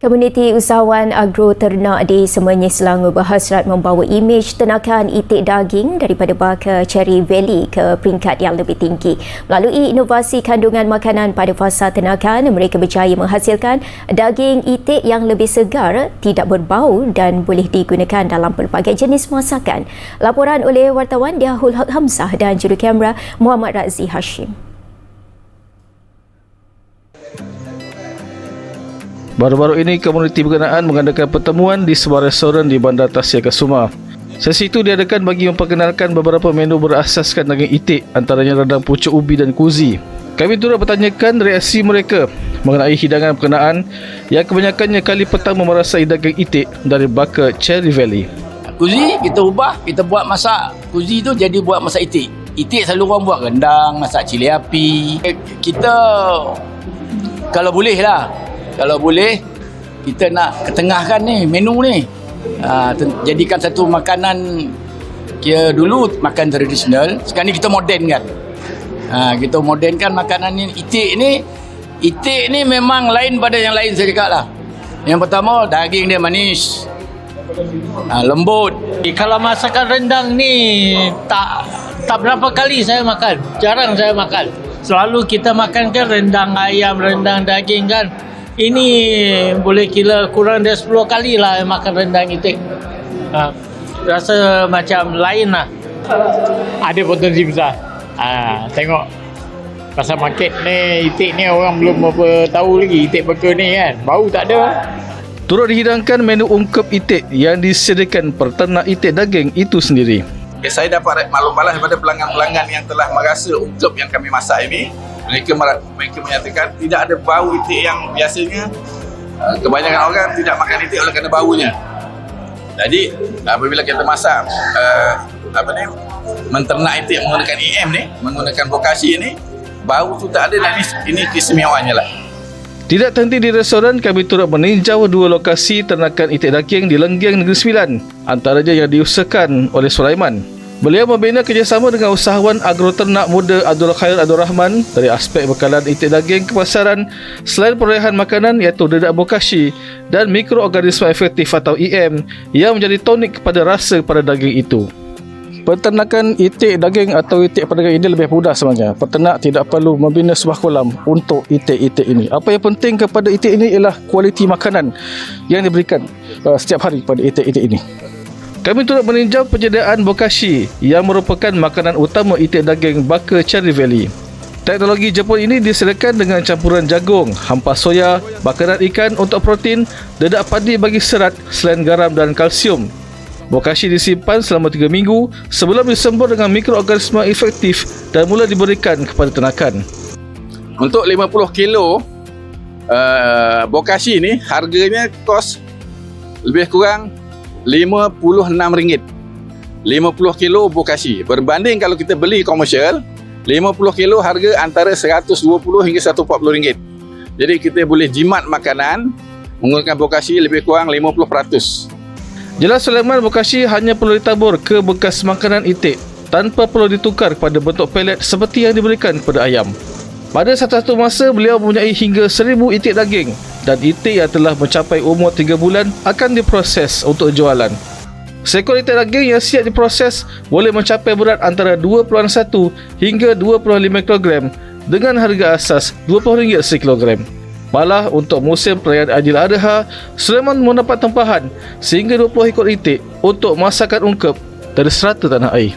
Komuniti usahawan agro ternak di Semenyi Selangor berhasrat membawa imej tenakan itik daging daripada Baka Cherry Valley ke peringkat yang lebih tinggi. Melalui inovasi kandungan makanan pada fasa tenakan, mereka berjaya menghasilkan daging itik yang lebih segar, tidak berbau dan boleh digunakan dalam pelbagai jenis masakan. Laporan oleh wartawan Diahul Hamzah dan juru kamera Muhammad Razi Hashim. Baru-baru ini, komuniti berkenaan mengadakan pertemuan di sebuah restoran di Bandar Tasya Kasuma. Sesi itu diadakan bagi memperkenalkan beberapa menu berasaskan daging itik, antaranya rendang pucuk ubi dan kuzi. Kami turut bertanyakan reaksi mereka mengenai hidangan berkenaan yang kebanyakannya kali pertama merasai daging itik dari Baka Cherry Valley. Kuzi kita ubah, kita buat masak kuzi tu jadi buat masak itik. Itik selalu orang buat rendang, masak cili api. Eh, Kita kalau boleh lah, kalau boleh kita nak ketengahkan ni menu ni. Ten- jadikan satu makanan kira dulu makan tradisional, sekarang ni kita moden kan. Ha, kita modernkan makanan ni itik ni itik ni memang lain pada yang lain saya cakap lah. Yang pertama daging dia manis. Ha, lembut. Eh, Kalau masakan rendang ni tak tak berapa kali saya makan. Jarang saya makan. Selalu kita makan kan rendang ayam, rendang daging kan. Ini boleh kira kurang dari 10 kali lah makan rendang itik. Ha, rasa macam lain lah. Ada potensi besar. Ha, tengok pasal market ni itik ni orang belum apa tahu lagi itik beka ni kan. Bau tak ada. Turut dihidangkan menu ungkep itik yang disediakan peternak itik daging itu sendiri. Okay, saya dapat maklum balas daripada pelanggan-pelanggan yang telah merasa ungkep yang kami masak ini. Mereka mer- mereka menyatakan tidak ada bau itik yang biasanya uh, kebanyakan orang tidak makan itik oleh kerana baunya. Jadi apabila kita masak uh, apa ni menternak itik menggunakan EM ni, menggunakan bokashi ni, bau tu tak ada dan ini, ini keistimewaannya lah. Tidak terhenti di restoran, kami turut meninjau dua lokasi ternakan itik daging di Lenggiang Negeri Sembilan, antaranya yang diusahakan oleh Sulaiman. Beliau membina kerjasama dengan usahawan agro ternak muda Abdul Khair Abdul Rahman dari aspek bekalan itik daging ke pasaran selain perolehan makanan iaitu dedak bokashi dan mikroorganisme efektif atau EM yang menjadi tonik kepada rasa pada daging itu. Peternakan itik daging atau itik pedagang ini lebih mudah sebenarnya. Peternak tidak perlu membina sebuah kolam untuk itik-itik ini. Apa yang penting kepada itik ini ialah kualiti makanan yang diberikan uh, setiap hari pada itik-itik ini. Kami turut meninjau penyediaan bokashi yang merupakan makanan utama itik daging Baka Cherry Valley. Teknologi Jepun ini disediakan dengan campuran jagung, hampas soya, bakaran ikan untuk protein, dedak padi bagi serat selain garam dan kalsium. Bokashi disimpan selama 3 minggu sebelum disembur dengan mikroorganisme efektif dan mula diberikan kepada ternakan. Untuk 50 kilo uh, bokashi ni harganya kos lebih kurang RM56. 50 kilo bokashi. Berbanding kalau kita beli komersial, 50 kilo harga antara RM120 hingga RM140. Jadi kita boleh jimat makanan menggunakan bokashi lebih kurang 50%. Jelas Sulaiman bokashi hanya perlu ditabur ke bekas makanan itik tanpa perlu ditukar kepada bentuk pelet seperti yang diberikan kepada ayam. Pada satu-satu masa beliau mempunyai hingga 1000 itik daging dan itik yang telah mencapai umur 3 bulan akan diproses untuk jualan. Seekor itik daging yang siap diproses boleh mencapai berat antara 2.1 hingga 2.5 kg dengan harga asas RM20 sekilogram. Malah untuk musim perayaan Aidil Adha, Sulaiman mendapat tempahan sehingga 20 ekor itik untuk masakan ungkep dari serata tanah air.